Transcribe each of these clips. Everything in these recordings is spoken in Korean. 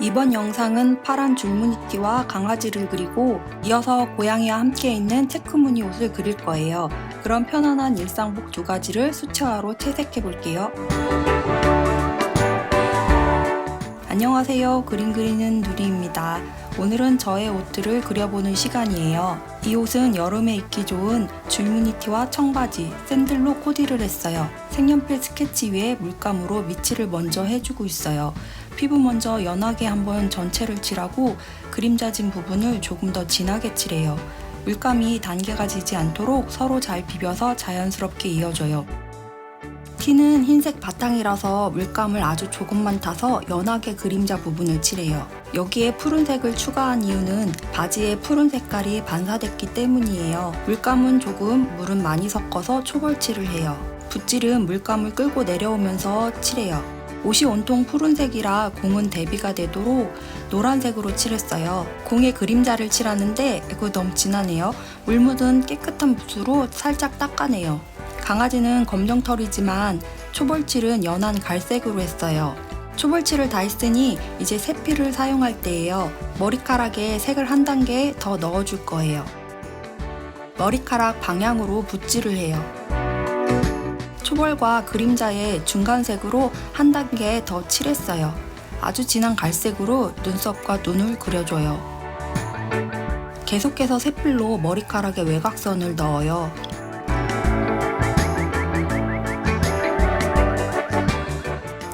이번 영상은 파란 줄무늬띠와 강아지를 그리고 이어서 고양이와 함께 있는 체크무늬 옷을 그릴 거예요. 그럼 편안한 일상복 두 가지를 수채화로 채색해 볼게요. 안녕하세요. 그림 그리는 누리입니다. 오늘은 저의 옷들을 그려보는 시간이에요. 이 옷은 여름에 입기 좋은 줄무늬티와 청바지, 샌들로 코디를 했어요. 색연필 스케치 위에 물감으로 밑칠을 먼저 해주고 있어요. 피부 먼저 연하게 한번 전체를 칠하고 그림자진 부분을 조금 더 진하게 칠해요. 물감이 단계가 지지 않도록 서로 잘 비벼서 자연스럽게 이어져요. 티는 흰색 바탕이라서 물감을 아주 조금만 타서 연하게 그림자 부분을 칠해요. 여기에 푸른색을 추가한 이유는 바지에 푸른 색깔이 반사됐기 때문이에요. 물감은 조금, 물은 많이 섞어서 초벌칠을 해요. 붓질은 물감을 끌고 내려오면서 칠해요. 옷이 온통 푸른색이라 공은 대비가 되도록 노란색으로 칠했어요. 공에 그림자를 칠하는데 이거 너무 진하네요. 물 묻은 깨끗한 붓으로 살짝 닦아내요. 강아지는 검정 털이지만 초벌칠은 연한 갈색으로 했어요. 초벌칠을 다 했으니 이제 세필을 사용할 때예요. 머리카락에 색을 한 단계 더 넣어줄 거예요. 머리카락 방향으로 붓질을 해요. 초벌과 그림자의 중간색으로 한 단계 더 칠했어요. 아주 진한 갈색으로 눈썹과 눈을 그려줘요. 계속해서 세필로 머리카락에 외곽선을 넣어요.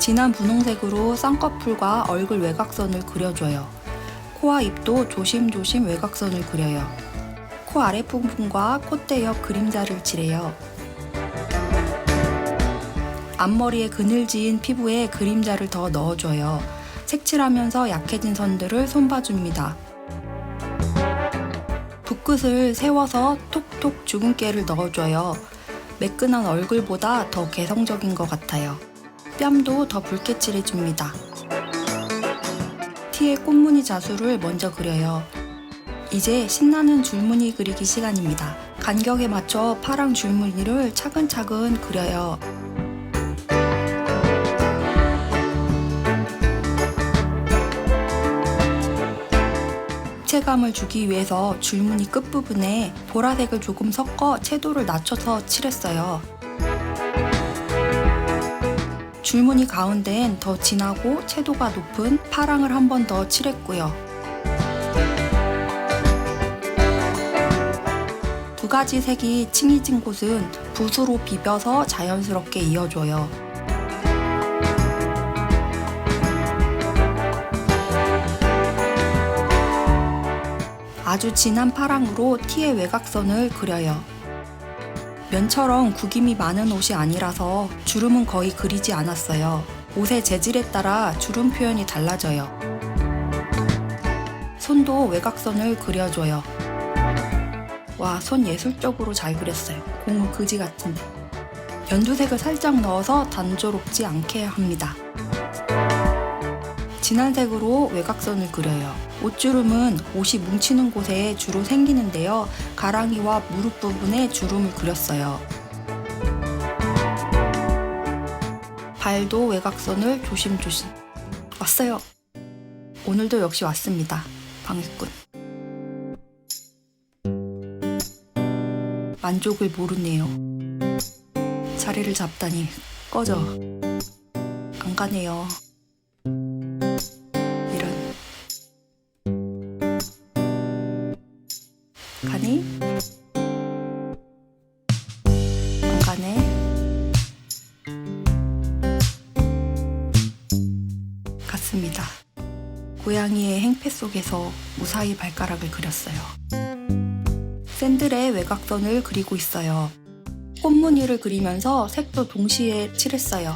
진한 분홍색으로 쌍꺼풀과 얼굴 외곽선을 그려줘요. 코와 입도 조심조심 외곽선을 그려요. 코 아랫부분과 콧대 옆 그림자를 칠해요. 앞머리에 그늘진 피부에 그림자를 더 넣어줘요. 색칠하면서 약해진 선들을 손봐줍니다. 붓끝을 세워서 톡톡 주근깨를 넣어줘요. 매끈한 얼굴보다 더 개성적인 것 같아요. 뺨도 더 붉게 칠해줍니다. 티에 꽃무늬 자수를 먼저 그려요. 이제 신나는 줄무늬 그리기 시간입니다. 간격에 맞춰 파랑 줄무늬를 차근차근 그려요. 입체감을 주기 위해서 줄무늬 끝부분에 보라색을 조금 섞어 채도를 낮춰서 칠했어요. 줄무늬 가운데엔 더 진하고 채도가 높은 파랑을 한 번 더 칠했고요. 두 가지 색이 칭해진 곳은 붓으로 비벼서 자연스럽게 이어줘요. 아주 진한 파랑으로 티의 외곽선을 그려요. 면처럼 구김이 많은 옷이 아니라서 주름은 거의 그리지 않았어요. 옷의 재질에 따라 주름 표현이 달라져요. 손도 외곽선을 그려줘요. 와, 손 예술적으로 잘 그렸어요. 공은 그지 같은데. 연두색을 살짝 넣어서 단조롭지 않게 합니다. 진한 색으로 외곽선을 그려요. 옷주름은 옷이 뭉치는 곳에 주로 생기는데요. 가랑이와 무릎 부분에 주름을 그렸어요. 발도 외곽선을 조심조심. 왔어요. 오늘도 역시 왔습니다. 방해꾼. 만족을 모르네요. 자리를 잡다니 꺼져. 안 가네요. 가니? 안 가네. 갔습니다. 고양이의 행패 속에서 무사히 발가락을 그렸어요. 샌들의 외곽선을 그리고 있어요. 꽃무늬를 그리면서 색도 동시에 칠했어요.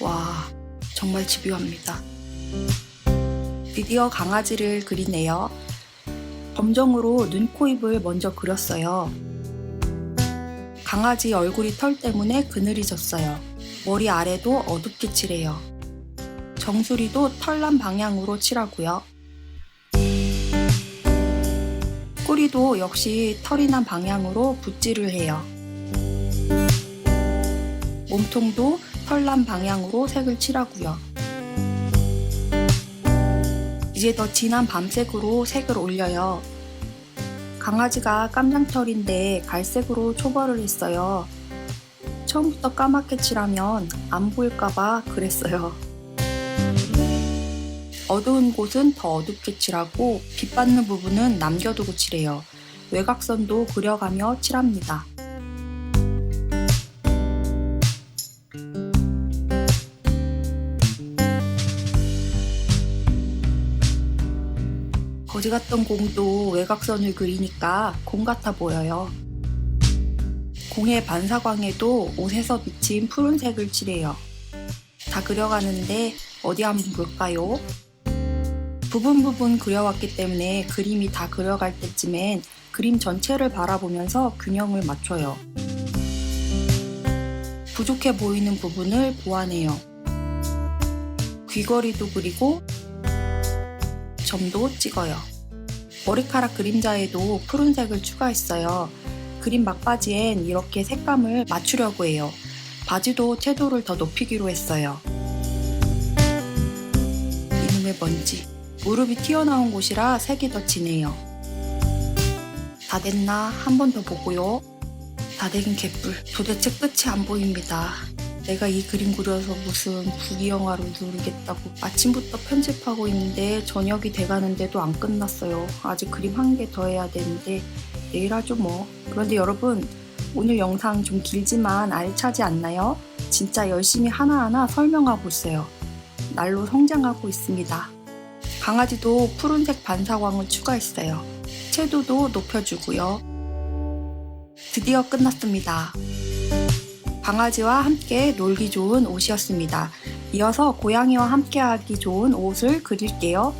와, 정말 집요합니다. 드디어 강아지를 그리네요. 검정으로 눈, 코, 입을 먼저 그렸어요. 강아지 얼굴이 털 때문에 그늘이 졌어요. 머리 아래도 어둡게 칠해요. 정수리도 털난 방향으로 칠하고요. 꼬리도 역시 털이 난 방향으로 붓질을 해요. 몸통도 털난 방향으로 색을 칠하고요. 이제 더 진한 밤색으로 색을 올려요. 강아지가 깜장털인데 갈색으로 초벌을 했어요. 처음부터 까맣게 칠하면 안 보일까봐 그랬어요. 어두운 곳은 더 어둡게 칠하고 빛 받는 부분은 남겨두고 칠해요. 외곽선도 그려가며 칠합니다. 거지 같던 공도 외곽선을 그리니까 공 같아 보여요. 공의 반사광에도 옷에서 비친 푸른색을 칠해요. 다 그려가는데 어디 한번 볼까요? 부분 부분 그려왔기 때문에 그림이 다 그려갈 때쯤엔 그림 전체를 바라보면서 균형을 맞춰요. 부족해 보이는 부분을 보완해요. 귀걸이도 그리고 점도 찍어요. 머리카락 그림자에도 푸른색을 추가했어요. 그림 막바지엔 이렇게 색감을 맞추려고 해요. 바지도 채도를 더 높이기로 했어요. 이놈의 먼지. 무릎이 튀어나온 곳이라 색이 더 진해요. 다 됐나? 한 번 더 보고요. 다된 개뿔. 도대체 끝이 안 보입니다. 내가 이 그림 그려서 무슨 부귀영화를 누리겠다고 아침부터 편집하고 있는데 저녁이 돼가는데도 안 끝났어요. 아직 그림 한 개 더 해야 되는데 내일 하죠 뭐. 그런데 여러분 오늘 영상 좀 길지만 알차지 않나요? 진짜 열심히 하나하나 설명하고 있어요. 날로 성장하고 있습니다. 강아지도 푸른색 반사광을 추가했어요. 채도도 높여주고요. 드디어 끝났습니다. 강아지와 함께 놀기 좋은 옷이었습니다. 이어서 고양이와 함께 하기 좋은 옷을 그릴게요.